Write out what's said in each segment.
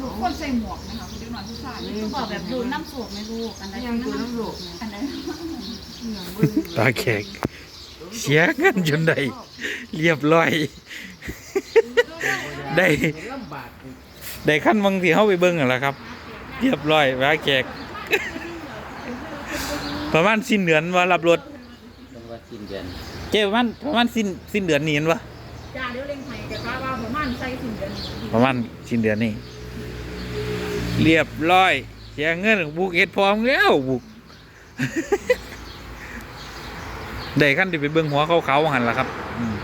ลูกคนใส่หมวกนะคะคุณเด็กน้อยผู้ชายก็บอกแบบดูน้ำสูบไม่รู้อันไหนยังดูน้ำลูกอันไหนตาแขกเสียเงินจนได้เรียบร้อย ได้ลำบากได้ขั้นบางทีเขาไปเบิ้งกันแล้วครับ เรียบร้อยตาแขกประมาณสิ้นเดือนว่ารับรถจังหวัดกินเดือนเจ๊ประมาณประมาณสิ้นสิ้นเดือนนี้เห็นปะจ้าเดี๋ยวเล่งไห้จะกล้าว่าประมาณใส่สิ่งเดียวนี้ประมาณสิ้นเดือนนี้ เรียบร้อยเสียเงินบุกเอ็ดพร้อมแล้วบุกได้ขั้นที่ไปเบิ้งหัวเขาเขาๆหันละครับอืม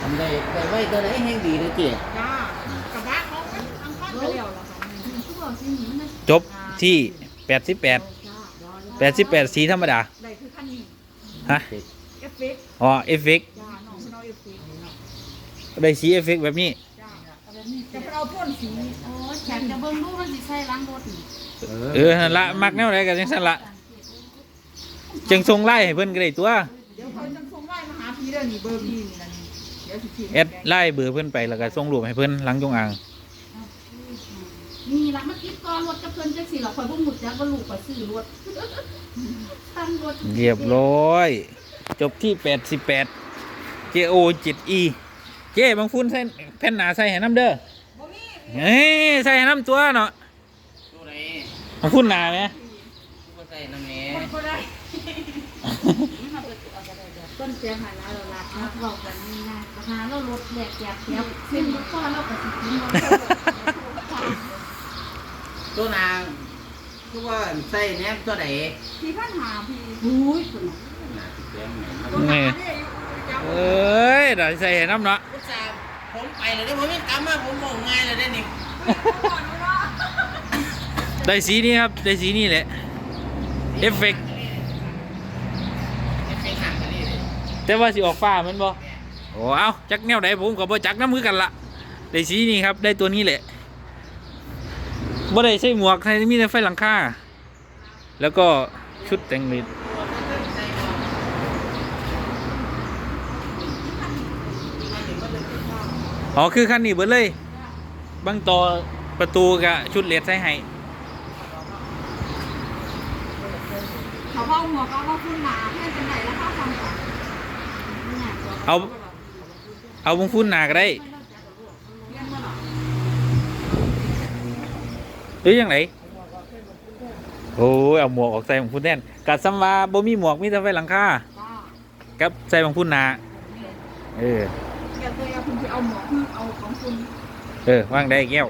ทำได้ได้ไว้ตัวไหนแห่งดีเลยเจ๊จ้ากระบะเขาก็ทั้งคันไปแล้วล่ะค่ะทุกคนที่หนีมันจบที่แปดสิบแปดแปดสิบแปดสีธรรมดาได้คือคันนี้ฮะเอฟเฟกต์อ๋อเอฟเฟกต์จ้าน้องเป็นเอาเอฟเฟกต์ได้สีเอฟเฟกต์แบบนี้ จ้าจะไปเอา พ่นสีโอ้แขกจะเบิ่งดูมันสิใส่ล้างรถนี่เออนั่นละมักแนวไหนกันจังสั่นละจังทรงไล่ให้เพิ่นก็ได้ตัวเดี๋ยวเขาจะส่งไล่มาหาพี่เด้อนี่เบอร์พี่นี่นะนี่เดี๋ยวสิพี่แอดไล่เบอร์เพิ่นไปแล้วก็ส่งรูปให้เพิ่นหลังจงอางนี่ละมันคิดก่อนรถกับเพิ่นจังสิล่ะข่อยบ่หมุดจักบ่ลูกข่อยซื้อรถตั้งรถเรียบร้อย จบที่ 88 JO 7E เจ้บางฟุ้นใส่แผ่นหนาใส่ให้น้ำเด้อบ่มี เฮ้ยใส่ให้น้ำตัวเนาะตัวไหนบางฟุ้นหนาไหมตัวใส่น้ำแหน่คนก็ได้ต้นเสียหายแล้วล่ะนะบอกกันนี่นะราคาเราลดแหลกแจกแถวเส้นบ่พอเราก็สิกินบ่พอตัวนางคือว่าใส่แหนมตัวไหนพี่พันหาพี่อุ้ยคุณน่าสิแกงแหนมตัวหาเนี่ยอยู่จังเอ้ยได้ใส่ให้น้ำเนาะอุตส่าห์ ผมไปเลยได้ผมไม่กลับมาผมบอกง่ายเลยได้นี่ก่อนว่าได้สีนี้ครับ ได้สีนี้แหละ เอฟเฟกต์เอฟเฟกต์ห่างกันนี่เลยแต่ว่าสิออกฟ้าแมันบ่โอ้เอาจักแนวไหนผมกับบ่จักน้ำมือกันละได้สีนี้ครับ ได้ตัวนี้แหละบ่ได้ใส่หมวกใส่มีแต่ไฟหลังคาแล้วก็ชุดแต่งเลน อ๋อคือคันนี้เบิดเลยบางต่อประตูกับชุดเลดใส่ให้เขาเข้าหัวเขาเข้าขึ้นมาเพื่อนเป็นไหนแล้วเข้าฟังก่อนเอาเอาบงฟุ้นหนาก็ได้เรียนมาหรอหรือยังไงโอ้ยเอาหมวกออกใส่ของพุ่นแทนกัดซัมวาบ่มีหมวกมีแต่ไฟหลังคาจ้ากับใส่ของพุ่นหนาเออแกเคยเอาคุณไปเอาหมวกคือเอา ของคุณเออวางได้แก้ว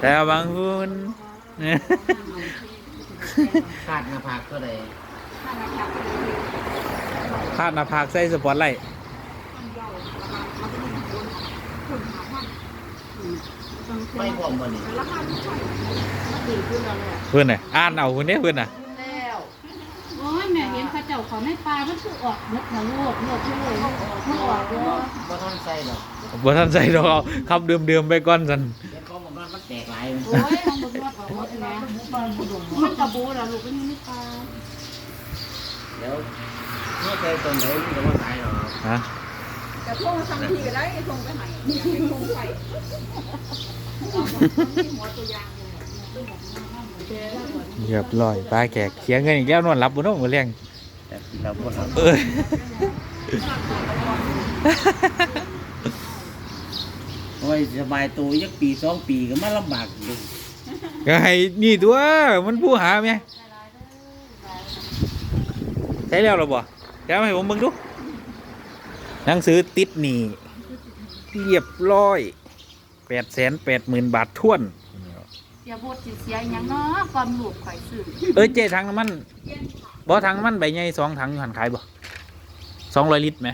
แต่บางพุ่นขาดหน้าผากตัวไหนถ้านะครับพาดหน้าผากใส่สปอตไลท์มันเยาราคามันจะมีคนคนหาพันไม่พร้อมบ่นี่ราคาที่ใช่ตีขึ้นแล้วแหละเพื่อนน่ะอ่านเอาคนนี้เพื่อนน่ะแล้วโอ้ยแม่เห็นเขาเจ้าเขาในป่ามันคือออกหมดนะลูกเลือกเลยมันออกเด้อบ่ต้องใส่หรอก บ่ทันใส่ดอกเอาขับเดิมๆไปก่อนสันเดี๋ยวเขาบอกว่ามันแตกหลายโอ้ยทำบุญวัดออกหมดแม่มันกระบูแล้วลูกมันอยู่ในป่าเดี๋ยวนี่เคยตรงไหนมันจะว่าตายหรอกฮะแต่พวกมาทำทีก็ได้ทงไปไหนอยากไปทงไปหัวตัวยางเลยเรียบร้อยปลาแขกเขียงเงินอีกแล้วนอนรับบ่เน้องมื้อแรงแต่เราบ่ทเออำโอ้ยสบายตัวยักปีสองปีก็มาลำบากอยู่ก็ให้นี่ตัวมันผู้หาไหมใช้แล้วเหรอบ่เดี๋ยวให้ผมเบิ่งดูหนังสือติดหนี่เรียบร้อยแปดแสนแปดหมื่นบาทท้วนเสียบทสิเสียหยังเนาะความลูกข่อยซื้อเอ้ยเจ๊ถังน้ำมันบ่ถังน้ำมันใบใหญ่สองถังอยู่หันขายบ่สองร้อยลิตรไหม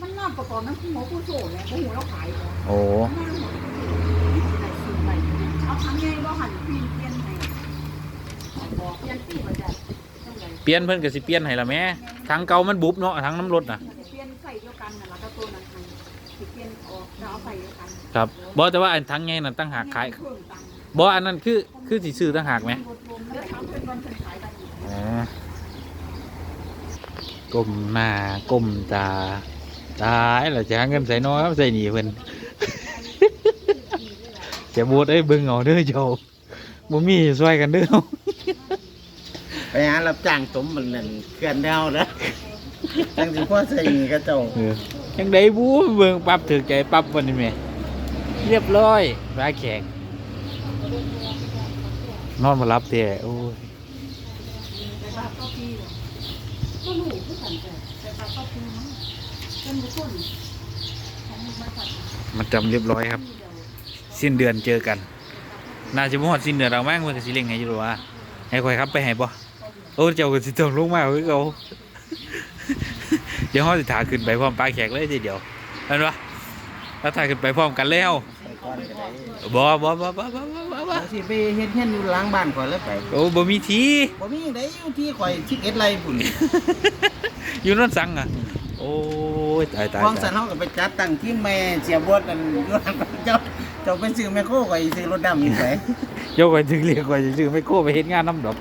มันนอนประกอบน้ำหัวผู้โซ่เนี่ยเขาหัวเราขายเหรอโอ้เอาทั้งไงว่าหันปีนเปลี่ยนให้บอกเปลี่ยนปีว่าจะจังได๋เปลี่ยนเพิ่นก็สิเปลี่ยนให้ละแม่ถังเก่ามันบุบเนาะถังน้ำรถน่ะเปลี่ยนใส่เดียวกันน่ะแล้วก็ตัวนั้นให้สิเปลี่ยนออกแล้วเอาใส่เดียวกันครับบ่แต่ว่าอันถังใหญ่นั่นตั้งหากขายเพิ่มตังค์บ่อันนั้นคือคือสิซื้อตั้งหากไหมเดี๋ยวถามเพิ่นวันเพิ่นขายได้อีกอ๋อก้มหน้าก้มตา ตายเราจะหาเงินใส่น้อยครับใส่หนีเพิ่นจะบูดไอ้ยเบิ่งเอาเด้อเจ้าบ่มีช่วยกันเด้อไปหารับจ้างสมมันนั่นเขื่อนเดาแล้วตั้งสิพ่อใส่หนีกระเจ้าเออจังไดบูเบิ่งปั๊บถึกใจปั๊บวันนี้แม่เรียบร้อยบาแขกนอนมารับแต่โอ้ยไปบ้านก็พี่ก็รู้คือกันแต่ไปบ้านก็พี่มั้ง เป็นบุคคลของบริษัทมันจำเรียบร้อยครับสิ้นเดือนเจอกัน น่าจะบ่ฮอดสิ้นเดือนเราแม่งเพิ่นก็สิเล่งให้อยู่หรอวะให้ข่อยครับไปให้บ่โอ้เจ้าก็สิต้องลงมาคือเก่า เดี๋ยวเฮาสิถาขึ้นไปพร้อมปลาแขกเลยทีเดียวเห็นปะแล้วถ่ายขึ้นไปพร้อมกันเลยเฮาไปก่อนก็ได้บ่บ่บ่บ่บ่บ่บ่บ่เอาสิไปเฮ็ดเฮียนอยู่หล้างบ้านก่อนแล้วไปโอ้บ่มีที บ่มีได้อยู่ที่ข่อยชิกเอ็ดไรพุ่น อยู่นั่นสั่งอะโอ้ยตายตายกองสัตานยเฮาก็ไปจัดตั้งทีมแม่เสียบวชกันอยู่หลังบ้านเจ้าเจ้าไปซื้อแมคโครข่อยซื้อรถดำนี่ไปโยกไปถึงเรียกว่าจะซื้อไม่โค้ไปเฮ็ดงานน้ำดอก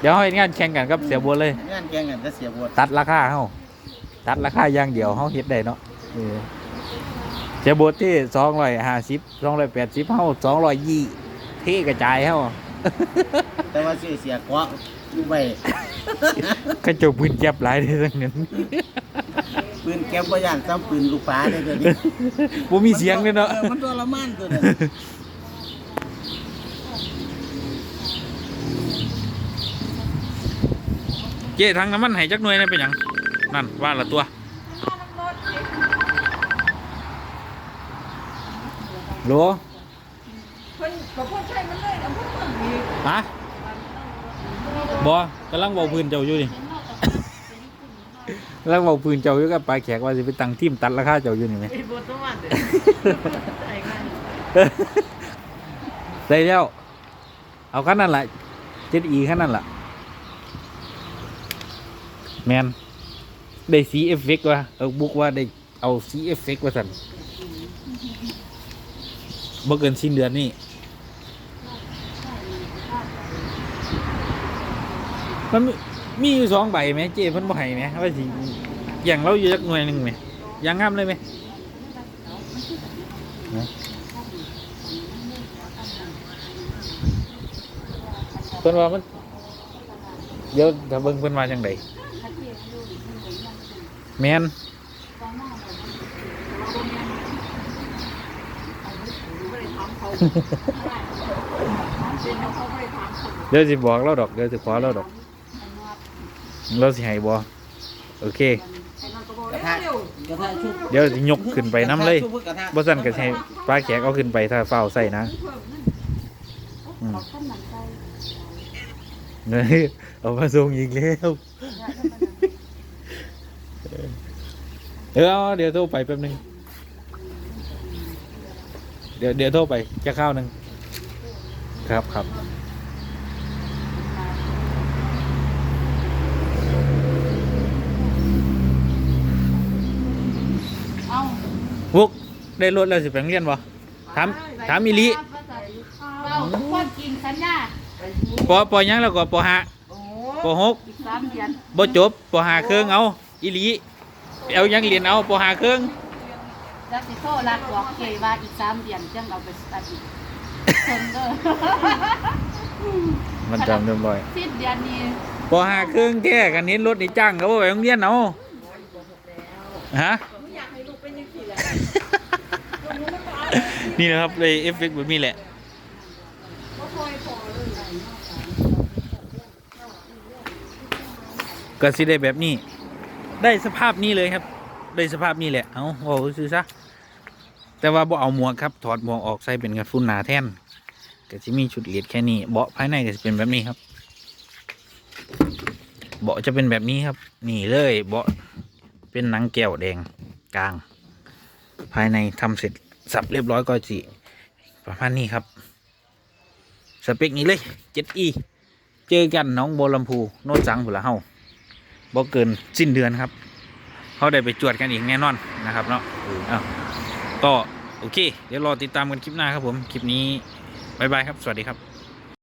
เดี๋ยวเฮาเฮ็ดงานแข่งกันกับเสียบัวเลย งานแกงกันจะเสียบวชตัดราคาเฮาตัดราคาอย่างเดียวเฮาเฮ็ดได้เนาะเออเสียบัวที่250 280เฮา220เทกระจายเฮาแต่ว่าซื้อเสียเกาะอยู่ไว้เขาเจ้าปืนแจ็บหลายเด้อทั้งนั้น ปืนแก๊ปบ่ย่านซ้ำปืนลูกปลาเลยเดี๋ยวนี้บ่มีเสียงเลยเนาะออมันทรมานตัวนั้นเจ๊ทางน้ำมันให้จักหน่วยนั่นเป็นหยังนั่นว่าละตัว โหลเพิ่นบอกว่าใช่มันเลยอำเภอเมืองนี่ฮะบอกำลังบอกพื้นเจ้าอยู่นี่ กำลังบอกพื้นเจ้าอยู่กับปลาแขกว่าสิไปตั้งทีมตัดราคาเจ้าอยู่นี่ไหมไอ้บทต้องมาเด้อไอ้งานได้แล้ว เอาขั้นนั้นแหละเจ็ดอีขั้นนั้นแหละแมนได้สีเอฟเฟกต์ว่าเออบุกว่าได้เอาสีเอฟเฟกต์ว่าสันบ่เกินสิ้นเดือนนี่มัน มีอยู่สองใบไหมเจ้เพิ่นบ่ให้ไหมว่าสิอย่างเราอยู่จักหน่วยหนึ่งไหมอย่างงามเลยไหมเพิ่นว่ามันเดี๋ยวถ้าเบิ่งเพิ่นว่าจังไดแมนเดี๋ยวสิบอกเราดอกเดี๋ยวสิขอเราดอก เราสิให้บ่โอเคก็บอกเร็วกระทะชุบเดี๋ยวสิยกขึ้นไปน้ำเลยกระทะบกระทะบ่ซั่นก็สิให้ปลาแขกเอาขึ้นไปถ้าเฝ้าวใส่นะเนี่ยเอามาส่งอีกแล้วเออเอาเดี๋ยวโทรไปแป๊บนึงเดี๋ยวเดี๋ยวโทรไปจะข้าวหนึ่งครับครับ เอา วุกได้รถแล้วสิไปโรงเรียนบ่ถามถามอีหลิเราคนกินสัญญาปอปอหยังแล้วก็ปอห้าโอ้ปอหกอีกสามเดือนบ่จบปอห้าเครื่องเอาอีหลีเอาหยังเรียนเอาปอห้าเครื่องจะสิโทรรักบอกเกว่าอีกสามเดือนจังเอาไปสตาร์ทอีกคนเด้อมันจำเรียบร้อยสิ้นเดือนนี้ปอห้าเครื่องแท้กันเห็นรถนี่จ้างก็บ่ไปโรงเรียนเอาฮะ อยากให้ลูกเป็นยังไงแหละ นี่นะครับเลยเอฟเฟกต์แบบนี้แหละก็สิได้แบบนี้ ได้สภาพนี้เลยครับ ได้สภาพนี้แหละ เอาโอ้ซื้อซะ แต่ว่าบ่เอาหมวกครับ ถอดหมวกออกใส่เป็นกันฟุ้นหนาแท่นก็จะมีชุดเลียดแค่นี้ เบาะภายในก็จะเป็นแบบนี้ครับ เบาะจะเป็นแบบนี้ครับ นี่เลยเบาะเป็นหนังแก้วแดงกลาง ภายในทำเสร็จ สับเรียบร้อยก็สิประมาณนี้ครับ สเปคนี้เลยเจ็ดอีเจอกันหน้องบัวลำพูโน่นสังผุละเฮาบ่เกินสิ้นเดือนครับเขาได้ไปจวดกันอีกแน่นอนนะครับเนาะเอาก็โอเค เดี๋ยวรอติดตามกันคลิปหน้าครับผม คลิปนี้บายบายครับ สวัสดีครับ